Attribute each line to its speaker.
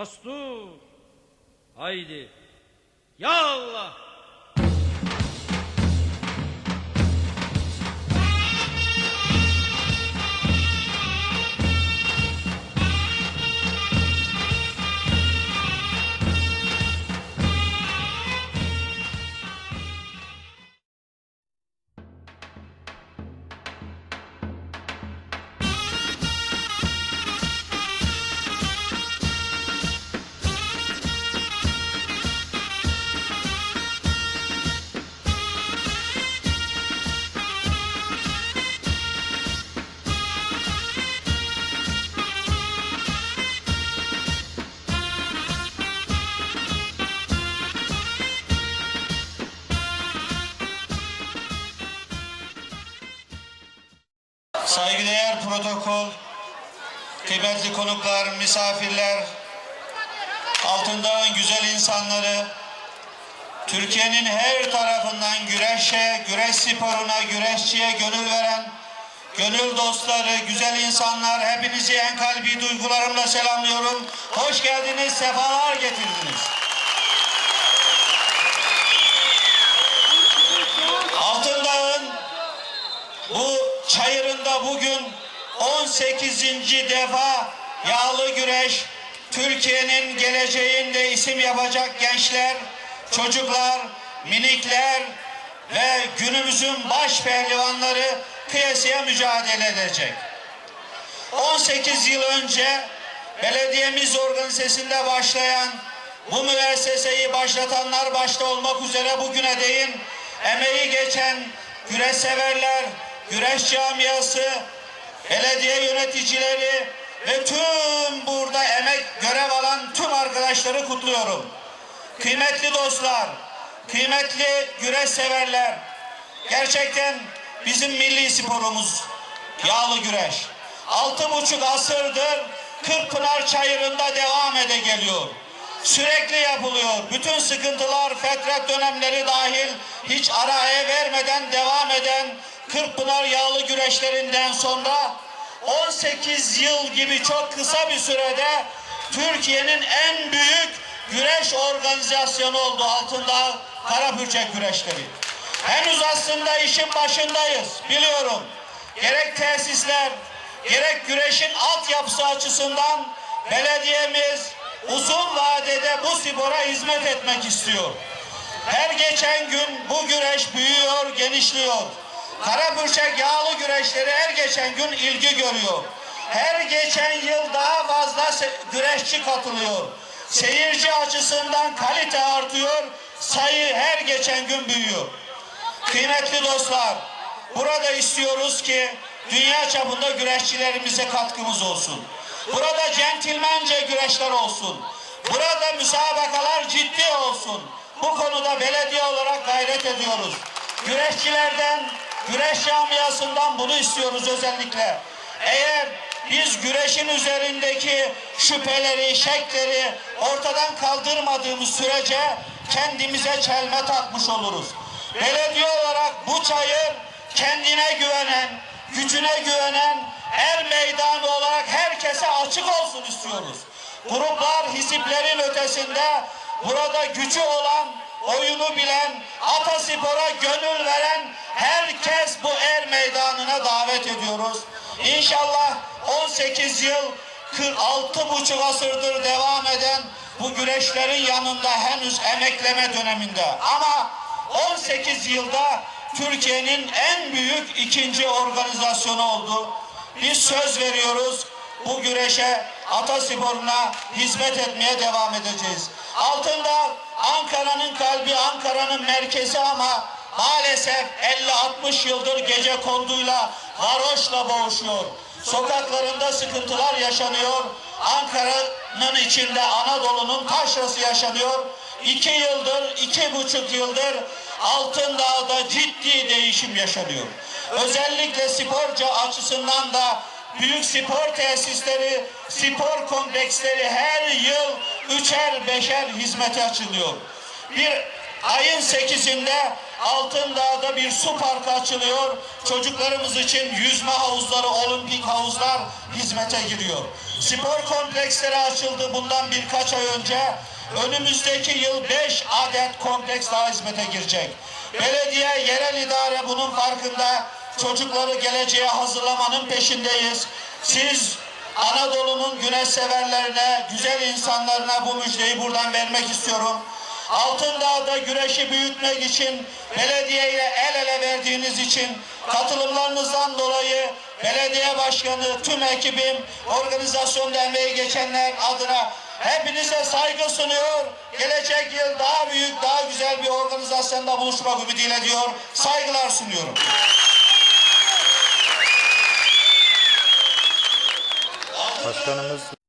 Speaker 1: Destur. Haydi. Ya Allah.
Speaker 2: Protokol, kıymetli konuklar, misafirler, Altındağ'ın güzel insanları, Türkiye'nin her tarafından güreşe, güreş sporuna, güreşçiye gönül veren gönül dostları, güzel insanlar hepinizi en kalbi duygularımla selamlıyorum. Hoş geldiniz, sefalar getirdiniz. Altındağ'ın bu çayırında bugün 18. defa yağlı güreş Türkiye'nin geleceğinde isim yapacak gençler, çocuklar, minikler ve günümüzün baş pehlivanları kıyasıya mücadele edecek. 18 yıl önce belediyemiz organizesinde başlayan bu müesseseyi başlatanlar başta olmak üzere bugüne değin emeği geçen güreş severler, güreş camiası, belediye yöneticileri ve tüm burada emek görev alan tüm arkadaşları kutluyorum. Kıymetli dostlar, kıymetli güreş severler, gerçekten bizim milli sporumuz yağlı güreş. Altı buçuk asırdır Kırkpınar çayırında devam ede geliyor. Sürekli yapılıyor. Bütün sıkıntılar, fetret dönemleri dahil hiç araya vermeden devam eden Kırkpınar yağlı güreşlerinden sonra 18 yıl gibi çok kısa bir sürede Türkiye'nin en büyük güreş organizasyonu oldu altında Karapürçek güreşleri. Henüz aslında işin başındayız biliyorum. Gerek tesisler, gerek güreşin altyapısı açısından belediyemiz uzun vadede bu spora hizmet etmek istiyor. Her geçen gün bu güreş büyüyor, genişliyor. Karapürçek yağlı güreşleri her geçen gün ilgi görüyor. Her geçen yıl daha fazla güreşçi katılıyor. Seyirci açısından kalite artıyor, sayı her geçen gün büyüyor. Kıymetli dostlar, burada istiyoruz ki dünya çapında güreşçilerimize katkımız olsun. Burada centilmence güreşler olsun. Burada müsabakalar ciddi olsun. Bu konuda belediye olarak gayret ediyoruz. Güreşçilerden, güreş camiasından bunu istiyoruz özellikle. Eğer biz güreşin üzerindeki şüpheleri, şekleri ortadan kaldırmadığımız sürece kendimize çelme takmış oluruz. Belediye olarak bu çayır kendine güvenen, gücüne güvenen er meydanı olarak herkese açık olsun istiyoruz. Gruplar hisiplerin ötesinde burada gücü olan, oyunu bilen, ataspora gönül veren herkes bu er meydanına davet ediyoruz. İnşallah 18 yıl 46 buçuk asırdır devam eden bu güreşlerin yanında henüz emekleme döneminde. Ama 18 yılda Türkiye'nin en büyük ikinci organizasyonu oldu. Biz söz veriyoruz bu güreşe, atasporuna hizmet etmeye devam edeceğiz. Altında Ankara'nın kalbi, Ankara'nın merkezi ama maalesef 50-60 yıldır gece konduyla, varoşla boğuşuyor. Sokaklarında sıkıntılar yaşanıyor. Ankara'nın içinde Anadolu'nun taşrası yaşanıyor. İki yıldır, iki buçuk yıldır Altındağ'da ciddi değişim yaşanıyor. Özellikle sporcu açısından da büyük spor tesisleri, spor kompleksleri her yıl üçer beşer hizmete açılıyor. Bir ayın 8'inde Altındağ'da bir su parkı açılıyor. Çocuklarımız için yüzme havuzları, olimpik havuzlar hizmete giriyor. Spor kompleksleri açıldı bundan birkaç ay önce. Önümüzdeki yıl 5 adet kompleks daha hizmete girecek. Belediye, yerel idare bunun farkında. Çocukları geleceğe hazırlamanın peşindeyiz. Siz Anadolu'nun güneş severlerine, güzel insanlarına bu müjdeyi buradan vermek istiyorum. Altındağ'da güreşi büyütmek için belediyeyle el ele verdiğiniz için katılımlarınızdan dolayı belediye başkanı, tüm ekibim, organizasyonda emeği geçenler adına hepinize saygı sunuyor. Gelecek yıl daha büyük, daha güzel bir organizasyonda buluşmak ümidiyle diyor. Saygılar sunuyorum.
Speaker 3: Başkanımız